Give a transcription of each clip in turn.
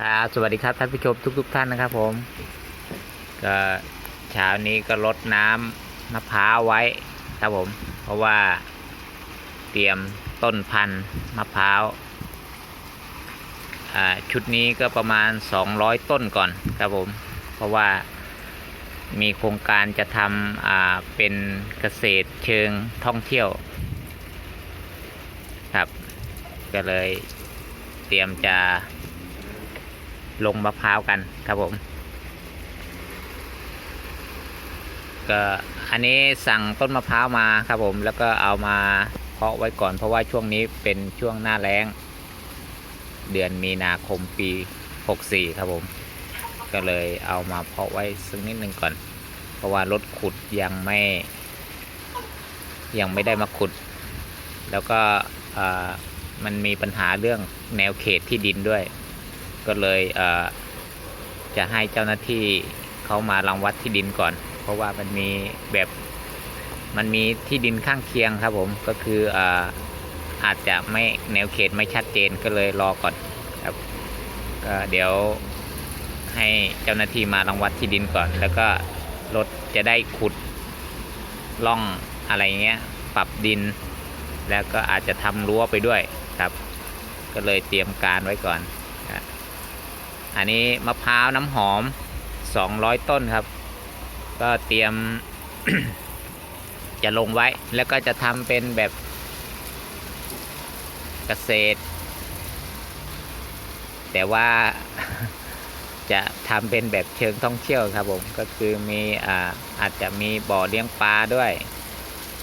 ครับสวัสดีครับท่านผู้ชมทุก ๆ ท่านนะครับผม ก็เช้านี้ก็ลดน้ำมะพร้าวไว้ครับผม เพราะว่าเตรียมต้นพันธุ์มะพร้าวชุดนี้ก็ประมาณ 200 ต้นก่อนครับผม เพราะว่ามีโครงการจะทำเป็นเกษตรเชิงท่องเที่ยว ครับ ก็เลยเตรียมจะ ลงมะพร้าวกันครับผมก็อันนี้สั่งต้นมะพร้าวมาครับผม แล้วก็เอามาเพาะไว้ก่อนเพราะว่าช่วงนี้เป็นช่วงหน้าแล้ง เดือนมีนาคมปี 64 ครับผม ก็เลยเอามาเพาะไว้สักนิดหนึ่งก่อน เพราะว่ารถขุดยังไม่ ยังไม่ได้มาขุด แล้วก็มันมีปัญหาเรื่องแนวเขตที่ดินด้วย ก็เลยเอ่อจะให้เจ้าหน้าที่เขามารังวัดที่ดินก่อน เพราะว่ามันมีแบบมันมีที่ดินข้างเคียงครับผมก็คืออ่ออาจจะไม่แนวเขตไม่ชัดเจนก็เลยรอก่อนครับก็เดี๋ยวให้เจ้าหน้าที่มารังวัดที่ดินก่อน แล้วก็รถจะได้ขุดล่องอะไรเงี้ยปรับดิน แล้วก็อาจจะทำรั้วไปด้วยครับ ก็เลยเตรียมการไว้ก่อน อันนี้มะพร้าวน้ำหอม 200 ต้นครับ ก็เตรียมจะลงไว้แล้วก็จะทำเป็นแบบเกษตร แต่ว่าจะทำเป็นแบบเชิงท่องเที่ยวครับผมก็คือมีอ่าอาจจะมีบ่อเลี้ยงปลาด้วย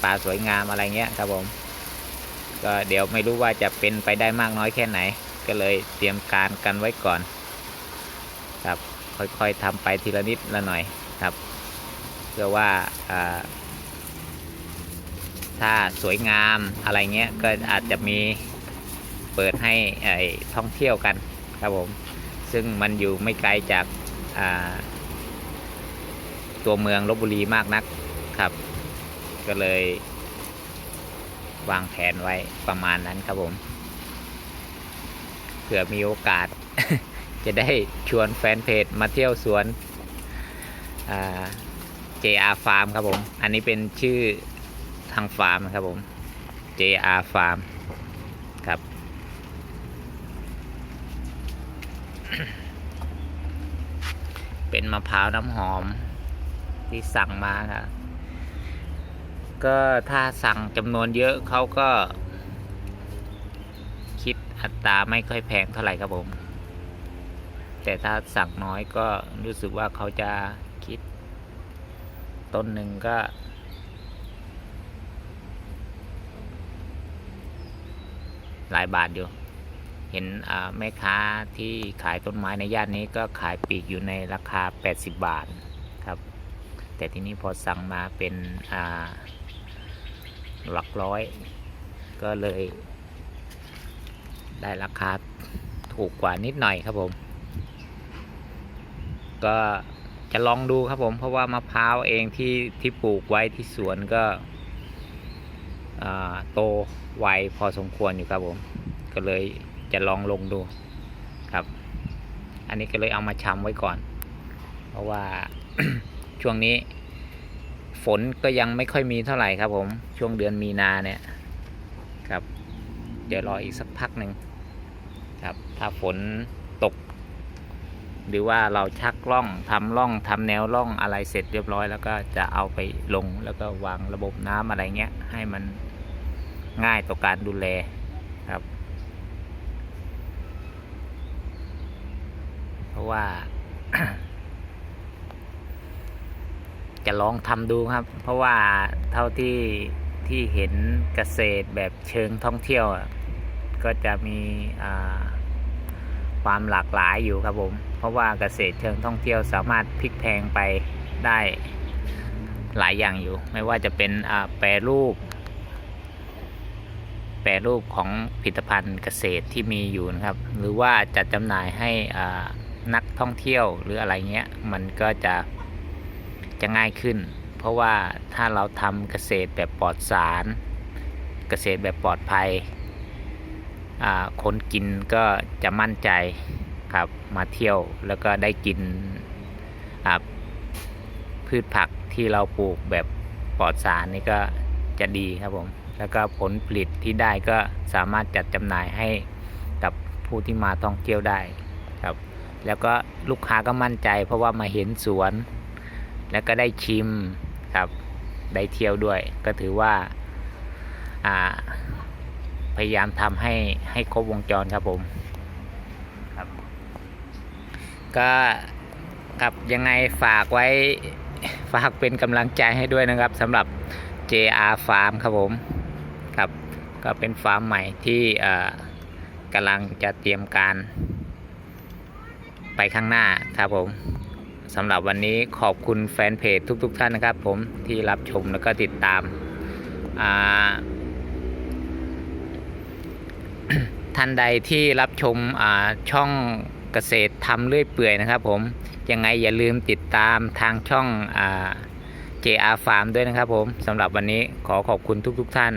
ปลาสวยงามอะไรเงี้ยครับผม ก็เดี๋ยวไม่รู้ว่าจะเป็นไปได้มากน้อยแค่ไหน ก็เลยเตรียมการกันไว้ก่อน ครับ ค่อยๆทำไปทีละนิดละหน่อยครับ เพื่อว่าถ้าสวยงามอะไรเงี้ยก็อาจจะมีเปิดให้ท่องเที่ยวกันครับผม ซึ่งมันอยู่ไม่ไกลจากาตัวเมืองลบบุรีมากนักครับ ก็เลยวางแผนไว้ประมาณนั้นครับผมเผื่อมีโอกาส จะได้ชวนแฟนเพจมาเที่ยวสวนอ่า JR Farm ครับผม อันนี้เป็นชื่อทางฟาร์มครับผม JR Farm ครับเป็นมะพร้าวน้ำหอมที่สั่งมาครับ ก็ถ้าสั่งจำนวนเยอะเขาก็ คิดอัตราไม่ค่อยแพงเท่าไหร่ครับผม แต่ถ้าสั่งน้อยก็รู้สึกว่าเขาจะคิด ต้นหนึ่งก็ หลายบาทอยู่ เห็นแม่ค้าที่ขายต้นไม้ในย่านนี้ก็ขายปีกอยู่ในราคา 80 บาทครับ แต่ที่นี้พอสั่งมาเป็นหลักร้อย ก็เลยได้ราคาถูกกว่านิดหน่อยครับผม ก็จะลองดูครับผมเพราะว่ามะพร้าวเองที่ที่ปลูกไว้ที่สวนก็อ่าโตไวพอสมควรอยู่ครับผม ก็เลยจะลองลงดูครับ อันนี้ก็เลยเอามาชำไว้ก่อน เพราะว่าช่วงนี้ ฝนก็ยังไม่ค่อยมีเท่าไหร่ครับผม ช่วงเดือนมีนาเนี่ยครับ เดี๋ยวรออีกสักพักหนึ่งครับ ถ้าฝน หรือว่าเราชักล่องทำล่องทำแนวล่องอะไรเสร็จเรียบร้อย แล้วก็จะเอาไปลงแล้วก็วางระบบน้ำอะไรเงี้ย ให้มันง่ายต่อการดูแลครับ เพราะว่า จะลองทำดูครับ เพราะว่าเท่าที่ที่เห็นเกษตรแบบเชิงท่องเที่ยวอะก็จะมีความหลากหลายอยู่ครับผม เพราะว่าเกษตรเชิงท่องเที่ยวสามารถพลิกแพงไปได้หลายอย่างอยู่ ไม่ว่าจะเป็นแปรรูป แปรรูปของผลิตภัณฑ์เกษตรที่มีอยู่นะครับ หรือว่าจัดจำหน่ายให้นักท่องเที่ยวหรืออะไรเงี้ยมันก็จะจะง่ายขึ้น เพราะว่าถ้าเราทำเกษตรแบบปลอดสาร เกษตรแบบปลอดภัยคนกินก็จะมั่นใจ ครับ มาเที่ยวแล้วก็ได้กินอ่าพืชผักที่เราปลูกแบบปลอดสารนี่ก็จะดีครับผม แล้วก็ผลผลิตที่ได้ก็สามารถจัดจำหน่ายให้กับผู้ที่มาท่องเที่ยวได้ครับ แล้วก็ลูกค้าก็มั่นใจ เพราะว่ามาเห็นสวน แล้วก็ได้ชิมครับ ได้เที่ยวด้วย ก็ถือว่าพยายามทำให้ให้ครบวงจรครับผม ก็ครับยังไงฝากไว้ฝากเป็นกำลังใจให้ด้วยนะครับสำหรับ JR Farm ครับผมครับก็เป็นฟาร์มใหม่ที่กำลังจะเตรียมการ ไปข้างหน้าครับผมสำหรับวันนี้ขอบคุณแฟนเพจทุกๆท่านนะครับ ผมที่รับชมแล้วก็ติดตามาท่านใดที่รับชมช่อง กษตรทำเรื่อยเปื่อยนะครับผมยังไงอย่าลืมติดตามทางช่องอ่า JR Farm ด้วยนะครับผมสำหรับวันนี้ขอขอบคุณทุกๆทท่าน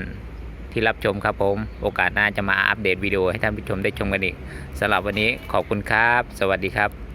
ที่รับชมครับผม โอกาสหน้าจะมาอัปเดตวิดีโอให้ท่านผู้ชมได้ชมกันอีกสำหรับวันนี้ขอบคุณครับ สวัสดีครับ